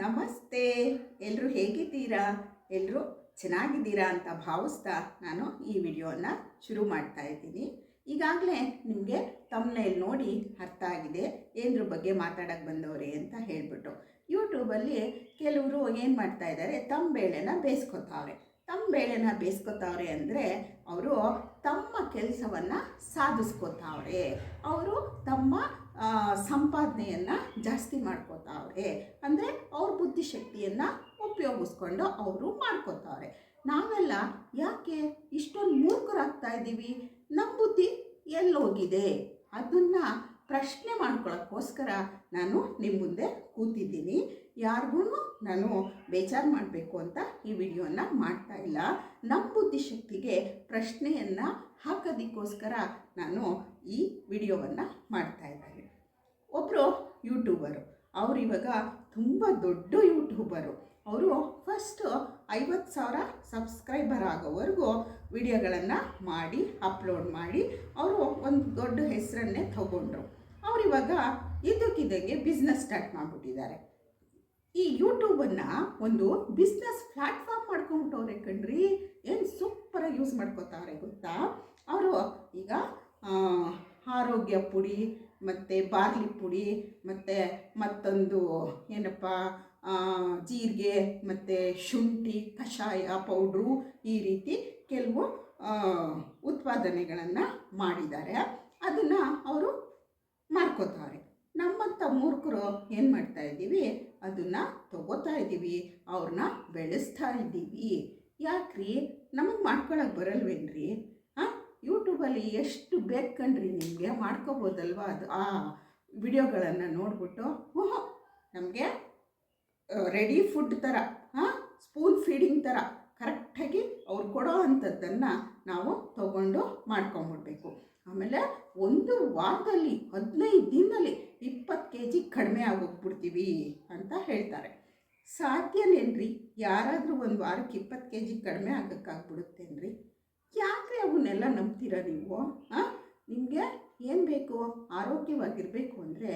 ನಮಸ್ತೆ. ಎಲ್ಲರೂ ಹೇಗಿದ್ದೀರಾ? ಎಲ್ಲರೂ ಚೆನ್ನಾಗಿದ್ದೀರಾ ಅಂತ ಭಾವಿಸ್ತಾ ನಾನು ಈ ವಿಡಿಯೋನ ಶುರು ಮಾಡ್ತಾ ಇದ್ದೀನಿ. ಈಗಾಗಲೇ ನಿಮಗೆ ತಮ್ಮನೇಲಿ ನೋಡಿ ಅರ್ಥ ಆಗಿದೆ. ಏನರ ಬಗ್ಗೆ ಮಾತಾಡೋಕ್ಕೆ ಬಂದವ್ರೆ ಅಂತ ಹೇಳಿಬಿಟ್ಟು. ಯೂಟ್ಯೂಬಲ್ಲಿ ಕೆಲವರು ಏನು ಮಾಡ್ತಾ ಇದ್ದಾರೆ ತಮ್ಮ ಬೇಳೆನ ಬೇಯಿಸ್ಕೊತಾವ್ರೆ ತಮ್ಮ ಬೇಳೆನ ಬೇಯಿಸ್ಕೊತಾವ್ರೆ ಅಂದರೆ ಅವರು ತಮ್ಮ ಕೆಲಸವನ್ನು ಸಾಧಿಸ್ಕೊತಾವ್ರೆ. ಅವರು ತಮ್ಮ ಸಂಪಾದನೆಯನ್ನು ಜಾಸ್ತಿ ಮಾಡ್ಕೋತಾವ್ರೆ. ಅಂದರೆ ಅವ್ರ ಬುದ್ಧಿಶಕ್ತಿಯನ್ನು ಉಪಯೋಗಿಸ್ಕೊಂಡು ಅವರು ಮಾಡ್ಕೋತಾವ್ರೆ. ನಾವೆಲ್ಲ ಯಾಕೆ ಇಷ್ಟೊಂದು ಮೂರ್ಖರಾಗ್ತಾ ಇದ್ದೀವಿ? ನಮ್ಮ ಬುದ್ಧಿ ಎಲ್ಲೋಗಿದೆ. ಅದನ್ನು ಪ್ರಶ್ನೆ ಮಾಡ್ಕೊಳ್ಳೋಕ್ಕೋಸ್ಕರ ನಾನು ನಿಮ್ಮ ಮುಂದೆ ಕೂತಿದ್ದೀನಿ. ಯಾರಿಗೂ ನಾನು ಬೇಜಾರು ಮಾಡಬೇಕು ಅಂತ ಈ ವಿಡಿಯೋನ ಮಾಡ್ತಾ ಇಲ್ಲ. ನಮ್ಮ ಬುದ್ಧಿಶಕ್ತಿಗೆ ಪ್ರಶ್ನೆಯನ್ನು ಹಾಕೋದಕ್ಕೋಸ್ಕರ ನಾನು ಈ ವಿಡಿಯೋವನ್ನು ಮಾಡ್ತಾ ಇದ್ದೀನಿ. ಒಬ್ಬರು ಯೂಟ್ಯೂಬರು. ಅವರು ಇವಾಗ ತುಂಬ ದೊಡ್ಡ ಯೂಟ್ಯೂಬರು. ಅವರು ಫಸ್ಟು ಐವತ್ತು ಸಾವಿರ ಸಬ್ಸ್ಕ್ರೈಬರ್ ಆಗೋವರೆಗೂ ವಿಡಿಯೋಗಳನ್ನು ಮಾಡಿ ಅಪ್ಲೋಡ್ ಮಾಡಿ ಅವರು ಒಂದು ದೊಡ್ಡ ಹೆಸರನ್ನೇ ತಗೊಂಡ್ರು. ಅವರಿವಾಗ ಇದ್ದಕ್ಕಿದ್ದಂಗೆ ಬಿಸ್ನೆಸ್ ಸ್ಟಾರ್ಟ್ ಮಾಡಿಬಿಟ್ಟಿದ್ದಾರೆ. ಈ ಯೂಟ್ಯೂಬನ್ನು ಒಂದು ಬಿಸ್ನೆಸ್ ಪ್ಲ್ಯಾಟ್ಫಾರ್ಮ್ ಮಾಡ್ಕೊಂಬಿಟ್ಟವ್ರೆ ಕಣ್ರಿ. ಏನು ಸೂಪರಾಗಿ ಯೂಸ್ ಮಾಡ್ಕೋತಾವ್ರೆ ಗೊತ್ತಾ? ಅವರು ಈಗ ಆರೋಗ್ಯ ಪುಡಿ, ಮತ್ತು ಬಾರ್ಲಿ ಪುಡಿ, ಮತ್ತು ಮತ್ತೊಂದು ಏನಪ್ಪ ಜೀರಿಗೆ, ಮತ್ತು ಶುಂಠಿ, ಕಷಾಯ ಪೌಡ್ರು ಈ ರೀತಿ ಕೆಲವು ಉತ್ಪಾದನೆಗಳನ್ನು ಮಾಡಿದ್ದಾರೆ. ಅದನ್ನು ಅವರು ಮಾರ್ಕೋತಾರೆ. ನಮ್ಮಂಥ ಮೂರ್ಖರು ಏನು ಮಾಡ್ತಾ ಇದ್ದೀವಿ? ಅದನ್ನು ತಗೋತಾ ಇದ್ದೀವಿ. ಅವ್ರನ್ನ ಬೆಳೆಸ್ತಾ ಇದ್ದೀವಿ. ಯಾಕ್ರಿ? ನಮಗೆ ಮಾಡ್ಕೊಳಕ್ಕೆ ಬರಲ್ವೇನ್ರಿ? ಯೂಟ್ಯೂಬಲ್ಲಿ ಎಷ್ಟು ಬೇಕಂಡ್ರಿ ನಿಮಗೆ? ಮಾಡ್ಕೋಬೋದಲ್ವ ಅದು? ಆ ವಿಡಿಯೋಗಳನ್ನು ನೋಡಿಬಿಟ್ಟು, ಓಹೋ, ನಮಗೆ ರೆಡಿ ಫುಡ್ ಥರ ಹಾಂ ಸ್ಪೂನ್ ಫೀಡಿಂಗ್ ಥರ ಕರೆಕ್ಟಾಗಿ ಅವ್ರು ಕೊಡೋ ಅಂಥದ್ದನ್ನು ನಾವು ತಗೊಂಡು ಮಾಡ್ಕೊಂಬಿಡ್ಬೇಕು. ಆಮೇಲೆ ಒಂದು ವಾರದಲ್ಲಿ, ಹದಿನೈದು ದಿನದಲ್ಲಿ ಇಪ್ಪತ್ತು ಕೆ ಜಿ ಕಡಿಮೆ ಆಗೋಗ್ಬಿಡ್ತೀವಿ ಅಂತ ಹೇಳ್ತಾರೆ. ಸಾಧ್ಯನೇನ್ರಿ? ಯಾರಾದರೂ ಒಂದು ವಾರಕ್ಕೆ ಇಪ್ಪತ್ತು ಕೆ ಜಿ ಕಡಿಮೆ ಆಗೋಕ್ಕಾಗ್ಬಿಡುತ್ತೇನ್ರಿ? ನಂಬ್ತೀರ ನಂಬ್ತೀರಾ ನೀವು? ಹಾಂ ನಿಮಗೆ ಏನು ಬೇಕು? ಆರೋಗ್ಯವಾಗಿರಬೇಕು ಅಂದರೆ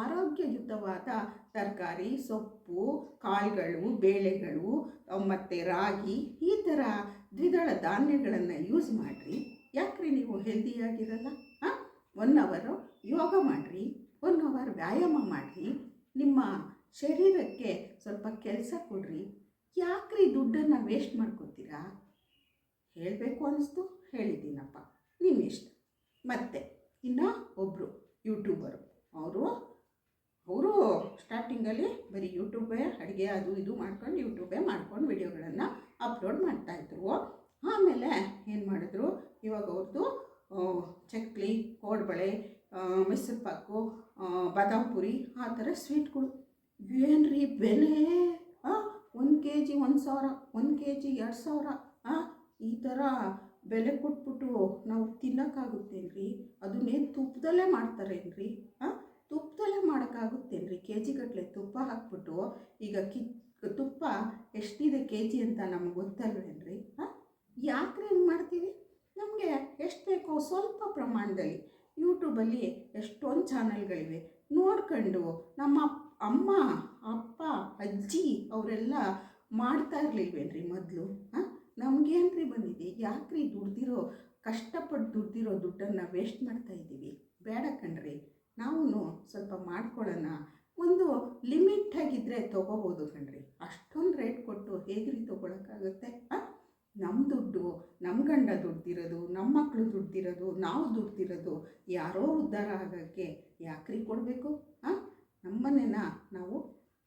ಆರೋಗ್ಯಯುತವಾದ ತರಕಾರಿ, ಸೊಪ್ಪು, ಕಾಳುಗಳು, ಬೇಳೆಗಳು ಮತ್ತು ರಾಗಿ, ಈ ಥರ ದ್ವಿದಳ ಧಾನ್ಯಗಳನ್ನು ಯೂಸ್ ಮಾಡಿರಿ. ಯಾಕ್ರಿ ನೀವು ಹೆಲ್ದಿಯಾಗಿರಲ್ಲ ಹಾಂ ಒನ್ ಅವರು ಯೋಗ ಮಾಡಿರಿ ಒನ್ ಅವರ್ ವ್ಯಾಯಾಮ ಮಾಡಿರಿ, ನಿಮ್ಮ ಶರೀರಕ್ಕೆ ಸ್ವಲ್ಪ ಕೆಲಸ ಕೊಡ್ರಿ. ಯಾಕ್ರಿ ದುಡ್ಡನ್ನು ವೇಸ್ಟ್ ಮಾಡ್ಕೋತೀರಾ? ಹೇಳಬೇಕು ಅನ್ನಿಸ್ತು. ಹೇಳಿದ್ದೀನಪ್ಪ. ನಿಮ್ಮ ಮತ್ತು, ಇನ್ನು ಒಬ್ಬರು ಯೂಟ್ಯೂಬರು ಅವರು ಅವರು ಸ್ಟಾರ್ಟಿಂಗಲ್ಲಿ ಬರೀ ಯೂಟ್ಯೂಬೇ ಅಡುಗೆ ಅದು ಇದು ಮಾಡ್ಕೊಂಡು ಯೂಟ್ಯೂಬೇ ಮಾಡ್ಕೊಂಡು ವಿಡಿಯೋಗಳನ್ನು ಅಪ್ಲೋಡ್ ಮಾಡ್ತಾಯಿದ್ರು ಆಮೇಲೆ ಏನು ಮಾಡಿದ್ರು? ಇವಾಗ ಅವ್ರದ್ದು ಚಕ್ಲಿ, ಕೋಡ್ಬಳೆ ಮೈಸೂರು ಪಾಕು ಬಾದಾಮ್ ಪುರಿ, ಆ ಥರ ಸ್ವೀಟ್ಗಳು ಏನ್ರಿ ಬೆಲೆ? ಒಂದು ಕೆ ಜಿ ಒಂದು ಸಾವಿರ, ಒಂದು ಕೆ ಜಿ ಎರಡು ಸಾವಿರ ಈ ಥರ ಬೆಲೆ ಕೊಟ್ಬಿಟ್ಟು ನಾವು ತಿನ್ನೋಕ್ಕಾಗುತ್ತೇನ್ರಿ? ಅದನ್ನೇ ತುಪ್ಪದಲ್ಲೇ ಮಾಡ್ತಾರೇನ್ರಿ? ಹಾಂ ತುಪ್ಪದಲ್ಲೇ ಮಾಡೋಕ್ಕಾಗುತ್ತೇನ್ರಿ? ಕೆ ಜಿ ಗಟ್ಟಲೆ ತುಪ್ಪ ಹಾಕ್ಬಿಟ್ಟು ಈಗ ಕಿ, ತುಪ್ಪ ಎಷ್ಟಿದೆ ಕೆ ಜಿ ಅಂತ ನಮ್ಗೆ ಗೊತ್ತಲ್ವೇನ್ರಿ? ಹಾಂ ಯಾಕ್ರಿ ಹಿಂಗೆ ಮಾಡ್ತೀವಿ ನಮಗೆ ಎಷ್ಟು ಬೇಕೋ ಸ್ವಲ್ಪ ಪ್ರಮಾಣದಲ್ಲಿ ಯೂಟ್ಯೂಬಲ್ಲಿ ಎಷ್ಟೊಂದು ಚಾನಲ್ಗಳಿವೆ. ನೋಡ್ಕೊಂಡು ನಮ್ಮ ಅಮ್ಮ, ಅಪ್ಪ, ಅಜ್ಜಿ ಅವರೆಲ್ಲ ಮಾಡ್ತಾ ಇರಲಿಲ್ವೇನ್ರಿ ಮೊದಲು? ಹಾಂ ನಮಗೇನ್ರಿ ಬಂದಿದೆ? ಯಾಕ್ರಿ ದುಡ್ದಿರೋ ಕಷ್ಟಪಟ್ಟು ದುಡ್ದಿರೋ ದುಡ್ಡನ್ನು ವೇಸ್ಟ್ ಮಾಡ್ತಾ ಇದ್ದೀವಿ ಬೇಡ ಕಣ್ರಿ. ನಾವು ಸ್ವಲ್ಪ ಮಾಡ್ಕೊಳ್ಳೋಣ. ಒಂದು ಲಿಮಿಟ್ ಆಗಿದ್ದರೆ ತೊಗೋಬೋದು ಕಣ್ರಿ. ಅಷ್ಟೊಂದು ರೇಟ್ ಕೊಟ್ಟು ಹೇಗ್ರಿ ತೊಗೊಳಕ್ಕಾಗುತ್ತೆ? ನಮ್ಮ ದುಡ್ಡು ನಮ್ಮ ಗಂಡ ದುಡ್ದಿರೋದು ನಮ್ಮ ಮಕ್ಕಳು ದುಡ್ದಿರೋದು, ನಾವು ದುಡ್ದಿರೋದು ಯಾರೋ ಉದ್ಧಾರ ಆಗೋಕ್ಕೆ ಯಾಕ್ರಿ ಕೊಡಬೇಕು? ಹಾಂ ನಮ್ಮನೆನ ನಾವು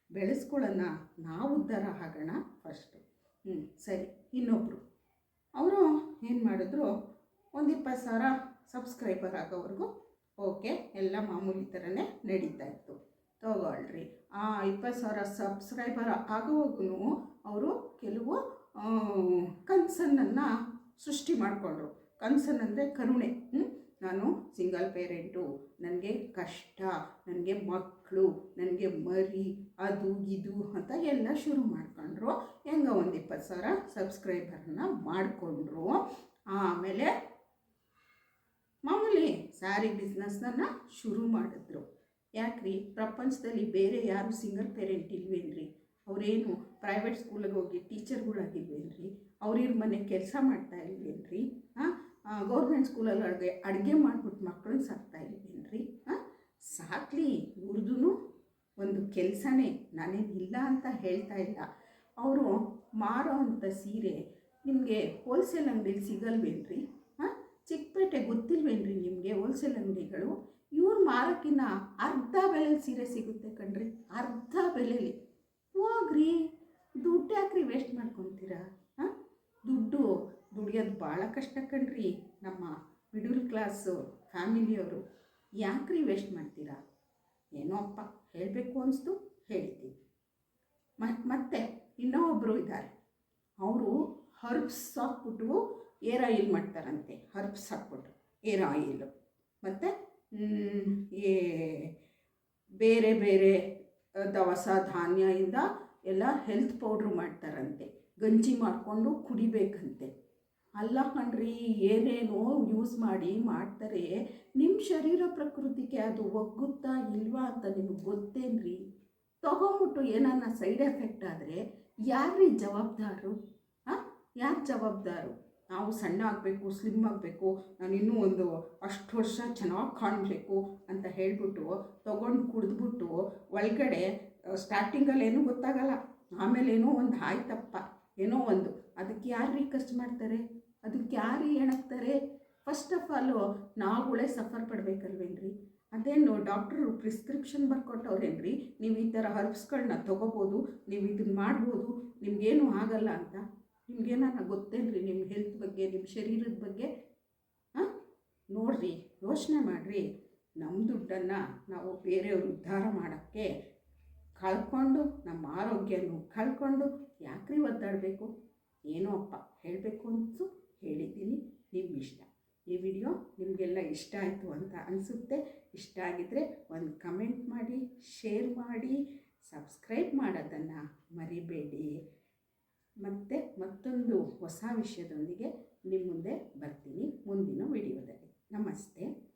ಬೆಳೆಸ್ಕೊಳ್ಳೋಣ. ನಾವು ಉದ್ಧಾರ ಆಗೋಣ ಫಸ್ಟು ಹ್ಞೂ ಸರಿ ಇನ್ನೊಬ್ಬರು ಅವರು ಏನು ಮಾಡಿದ್ರು ಒಂದು ಇಪ್ಪತ್ತು ಸಾವಿರ ಸಬ್ಸ್ಕ್ರೈಬರ್ ಆಗೋವರೆಗೂ ಓಕೆ ಎಲ್ಲ ಮಾಮೂಲಿ ಥರನೇ ನಡೀತಾ ಇತ್ತು. ತಗೊಳ್ರಿ. ಆ ಇಪ್ಪತ್ತು ಸಾವಿರ ಸಬ್ಸ್ಕ್ರೈಬರ್ ಆಗೋವಾಗೂ ಅವರು ಕೆಲವು ಕನ್ಸನ್ನನ್ನು ಸೃಷ್ಟಿ ಮಾಡಿಕೊಂಡ್ರು. ಕನ್ಸನ್ ಅಂದರೆ ಕರುಣೆ? ನಾನು ಸಿಂಗಲ್ ಪೇರೆಂಟು ನನಗೆ ಕಷ್ಟ, ನನಗೆ ಮಕ್ಕಳು ನನಗೆ ಮರಿ, ಅದು ಇದು ಅಂತ ಎಲ್ಲ ಶುರು ಮಾಡ್ಕೊಂಡ್ರು. ಹೆಂಗ ಒಂದು ಇಪ್ಪತ್ತು ಸಾವಿರ ಸಬ್ಸ್ಕ್ರೈಬರ್ನ ಮಾಡಿಕೊಂಡ್ರು. ಆಮೇಲೆ ಮಾಮೂಲಿ ಸ್ಯಾರಿ ಬಿಸ್ನೆಸ್ನ ಶುರು ಮಾಡಿದ್ರು. ಯಾಕ್ರಿ? ಪ್ರಪಂಚದಲ್ಲಿ ಬೇರೆ ಯಾರು ಸಿಂಗಲ್ ಪೇರೆಂಟ್ ಇಲ್ವೇನ್ರಿ? ಅವರೇನು ಪ್ರೈವೇಟ್ ಸ್ಕೂಲಿಗೆ ಹೋಗಿ ಟೀಚರ್ಗಳಾಗಿಲ್ವೇನ್ರಿ? ಅವ್ರಿವ್ರ ಮನೆ ಕೆಲಸ ಮಾಡ್ತಾ ಇಲ್ವೇನ್ರಿ? ಹಾಂ ಗೌರ್ಮೆಂಟ್ ಸ್ಕೂಲಲ್ಲಿ ಅಡುಗೆ ಅಡುಗೆ ಮಾಡ್ಬಿಟ್ಟು ಮಕ್ಕಳನ್ನ ಸಾಕ್ತಾ ಇಲ್ವೇನ್ರಿ? ಹಾಂ ಸಾಕ್ಲಿ ಇವ್ರದ್ದು ಒಂದು ಕೆಲಸನೇ ನಾನೇನು ಇಲ್ಲ ಅಂತ ಹೇಳ್ತಾ ಇಲ್ಲ. ಅವರು ಮಾರೋ ಅಂಥ ಸೀರೆ ನಿಮಗೆ ಹೋಲ್ಸೇಲ್ ಅಂಗಡಿಯಲ್ಲಿ ಸಿಗಲ್ವೇನ್ರಿ? ಗೊತ್ತಿಲ್ವೇನ್ರಿ ನಿಮಗೆ ಹೋಲ್ಸೇಲ್ ಅಂಗಡಿಗಳು. ಇವ್ರು ಮಾರೋಕ್ಕಿನ್ನ ಅರ್ಧ ಬೆಲೆಯಲ್ಲಿ ಸೀರೆ ಸಿಗುತ್ತೆ ಕಣ್ರಿ, ಅರ್ಧ ಬೆಲೆಯಲ್ಲಿ ಹೋಗ್ರಿ, ದುಡ್ಡು ಯಾಕ್ರಿ ವೇಸ್ಟ್ ಮಾಡ್ಕೊತೀರಾ? ಹಾಂ? ದುಡ್ಡು ದುಡಿಯೋದು ಭಾಳ ಕಷ್ಟ ಕಣ್ರಿ ನಮ್ಮ ಮಿಡಲ್ ಕ್ಲಾಸು ಫ್ಯಾಮಿಲಿಯವರು ಯಾಕ್ರಿ ವೇಸ್ಟ್ ಮಾಡ್ತೀರಾ? ಏನೋ ಅಪ್ಪ ಹೇಳಬೇಕು ಅನಿಸ್ತು ಹೇಳ್ತೀವಿ ಮತ್ತೆ ಇನ್ನೂ ಒಬ್ಬರು ಇದ್ದಾರೆ. ಅವರು ಹರ್ಬ್ಸ್ ಹಾಕ್ಬಿಟ್ಟು ಏರ್ ಆಯಿಲ್ ಮಾಡ್ತಾರಂತೆ ಹರ್ಬ್ಸ್ ಹಾಕ್ಬಿಟ್ಟು. ಏರ್ ಆಯಿಲು ಮತ್ತು ಈ ಬೇರೆ ಬೇರೆ ದವಸ ಧಾನ್ಯದಿಂದ ಎಲ್ಲ ಹೆಲ್ತ್ ಪೌಡ್ರ್ ಮಾಡ್ತಾರಂತೆ. ಗಂಜಿ ಮಾಡಿಕೊಂಡು ಕುಡಿಬೇಕಂತೆ. ಅಲ್ಲ ಕಣ್ರಿ, ಏನೇನೋ ಯೂಸ್ ಮಾಡಿ ಮಾಡ್ತಾರೆ. ನಿಮ್ಮ ಶರೀರ ಪ್ರಕೃತಿಗೆ ಅದು ಒಗ್ಗುತ್ತಾ ಇಲ್ವಾ ಅಂತ ನಿಮಗೆ ಗೊತ್ತೇನ್ರಿ? ತೊಗೊಂಬಿಟ್ಟು ಏನನ್ನ ಸೈಡ್ ಎಫೆಕ್ಟ್ ಆದರೆ ಯಾರ್ರೀ ಜವಾಬ್ದಾರು? ಹಾಂ? ಯಾರು ಜವಾಬ್ದಾರು? ನಾವು ಸಣ್ಣ ಆಗಬೇಕು ಸ್ಲಿಮ್ ಆಗಬೇಕು ನಾನು ಇನ್ನೂ ಒಂದು ಅಷ್ಟು ವರ್ಷ ಚೆನ್ನಾಗಿ ಕಾಣಬೇಕು ಅಂತ ಹೇಳಿಬಿಟ್ಟು ತೊಗೊಂಡು ಕುಡಿದ್ಬಿಟ್ಟು ಒಳಗಡೆ ಸ್ಟಾರ್ಟಿಂಗಲ್ಲಿ ಏನೂ ಗೊತ್ತಾಗಲ್ಲ. ಆಮೇಲೆ ಏನೋ ಒಂದು ಆಯ್ತಪ್ಪ. ಏನೋ ಒಂದು. ಅದಕ್ಕೆ ಯಾರ್ರೀ ಖರ್ಚು ಮಾಡ್ತಾರೆ? ಅದಕ್ಕೆ ಯಾರು ಹೆಣಕ್ತಾರೆ ಫಸ್ಟ್ ಆಫ್ ಆಲು ನಾವುಗಳೇ ಸಫರ್ ಪಡಬೇಕಲ್ವೇನ್ರಿ? ಅದೇನು ಡಾಕ್ಟ್ರು ಪ್ರಿಸ್ಕ್ರಿಪ್ಷನ್ ಬರ್ಕೊಟ್ಟವ್ರೇನ್ರಿ? ನೀವು ಈ ಥರ ಹರ್ಬ್ಸ್ಗಳನ್ನ ತೊಗೋಬೋದು, ನೀವು ಇದನ್ನು ಮಾಡ್ಬೋದು, ನಿಮಗೇನು ಆಗಲ್ಲ ಅಂತ. ನಿಮ್ಗೇನಾರ ಗೊತ್ತೇನ್ರಿ ನಿಮ್ಮ ಹೆಲ್ತ್ ಬಗ್ಗೆ ನಿಮ್ಮ ಶರೀರದ ಬಗ್ಗೆ? ಹಾಂ? ನೋಡ್ರಿ, ಯೋಚನೆ ಮಾಡಿರಿ. ನಮ್ಮ ದುಡ್ಡನ್ನು ನಾವು ಬೇರೆಯವ್ರು ಉದ್ಧಾರ ಮಾಡೋಕ್ಕೆ ಕಳ್ಕೊಂಡು, ನಮ್ಮ ಆರೋಗ್ಯನೂ ಕಳ್ಕೊಂಡು ಯಾಕ್ರಿ ಒದ್ದಾಡಬೇಕು? ಏನೋ ಅಪ್ಪ ಹೇಳಬೇಕು ಅಂತೂ ಹೇಳಿದ್ದೀನಿ ನಿಮ್ಮ ಇಷ್ಟ. ಈ ವಿಡಿಯೋ ನಿಮಗೆಲ್ಲ ಇಷ್ಟ ಆಯಿತು ಅಂತ ಅನಿಸುತ್ತೆ. ಇಷ್ಟ ಆಗಿದ್ದರೆ ಒಂದು ಕಮೆಂಟ್ ಮಾಡಿ, ಶೇರ್ ಮಾಡಿ, ಸಬ್ಸ್ಕ್ರೈಬ್ ಮಾಡೋದನ್ನು ಮರಿಬೇಡಿ. ಮತ್ತು ಮತ್ತೊಂದು ಹೊಸ ವಿಷಯದೊಂದಿಗೆ ನಿಮ್ಮ ಮುಂದೆ ಬರ್ತೀನಿ. ಮುಂದಿನ ವಿಡಿಯೋದಲ್ಲಿ. ನಮಸ್ತೆ.